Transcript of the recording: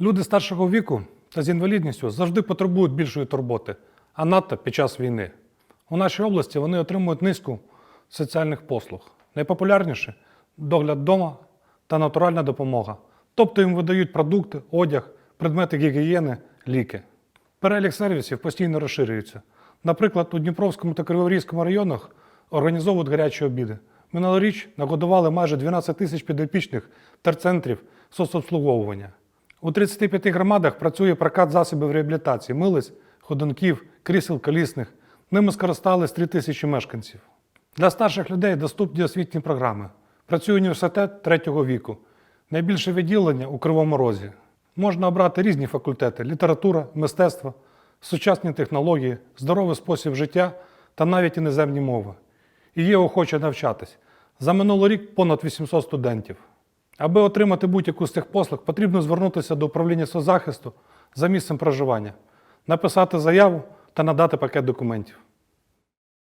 Люди старшого віку та з інвалідністю завжди потребують більшої турботи, а надто під час війни. У нашій області вони отримують низку соціальних послуг. Найпопулярніше догляд вдома та натуральна допомога. Тобто їм видають продукти, одяг, предмети гігієни, ліки. Перелік сервісів постійно розширюється. Наприклад, у Дніпровському та Криворізькому районах організовують гарячі обіди. Минулоріч нагодували майже 12 тисяч підопічних терцентрів соцобслуговування. У 35 громадах працює прокат засобів реабілітації, милиць, ходунків, крісел колісних. Ними скористались 3 тисячі мешканців. Для старших людей доступні освітні програми. Працює університет третього віку. Найбільше відділення у Кривому Розі. Можна обрати різні факультети: література, мистецтво, сучасні технології, здоровий спосіб життя та навіть іноземні мови. І є охоче навчатись. За минулий рік понад 800 студентів. Аби отримати будь-яку з цих послуг, потрібно звернутися до управління соцзахисту за місцем проживання, написати заяву та надати пакет документів.